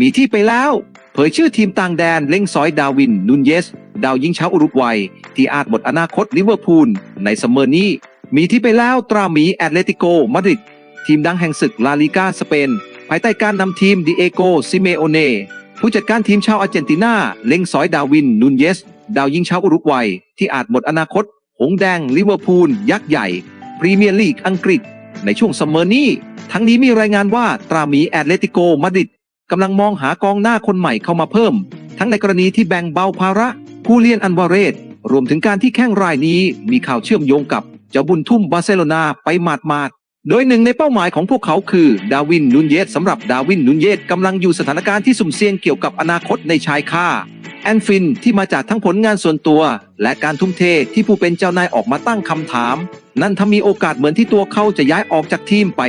มีที่ไปแล้ว เผยชื่อทีมต่างแดนเล็งซอยดาวินนูนเยส ดาวยิงชาวอุรุกวัย ที่อาจหมดอนาคตลิเวอร์พูล ในซัมเมอร์นี้ มีที่ไปแล้วตราหมีแอตเลติโกมาดริดทีมดังแห่งศึกลาลิกาสเปน ภายใต้การนำทีมดิเอโกซิเมโอเนผู้จัดการทีมชาวอาร์เจนตินาเล็งสอยดาวินนูนเยส ดาวยิงชาวอุรุกวัย ที่อาจหมดอนาคต หงแดงลิเวอร์พูลยักษ์ใหญ่พรีเมียร์ลีกอังกฤษ ในช่วงซัมเมอร์นี้ทั้งนี้มีรายงานว่าตราหมีแอตเลติโกมาดริด กำลังมองหากองหน้าคนใหม่เข้ามาเพิ่ม ทั้งในกรณีที่แบ่งเบาภาระ ผู้เลียนอันวาเรสรวมถึงการที่แข้งรายนี้มีข่าวเชื่อมโยงกับเจ้าบุญทุ่มบาร์เซโลนาไปหมาดๆโดยหนึ่งในเป้าหมายของพวกเขาคือดาวินนูนเยสสำหรับดาวินนูนเยสกำลังอยู่สถานการณ์ที่สุ่มเสี่ยงเกี่ยวกับอนาคตในชายค่าแอนฟินที่มาจากทั้งผลงานส่วนตัว และการทุ่มเทที่ผู้เป็นเจ้านายออกมาตั้งคำถาม นั่นทำมีโอกาสเหมือนที่ตัวเขาจะย้ายออกจากทีมไป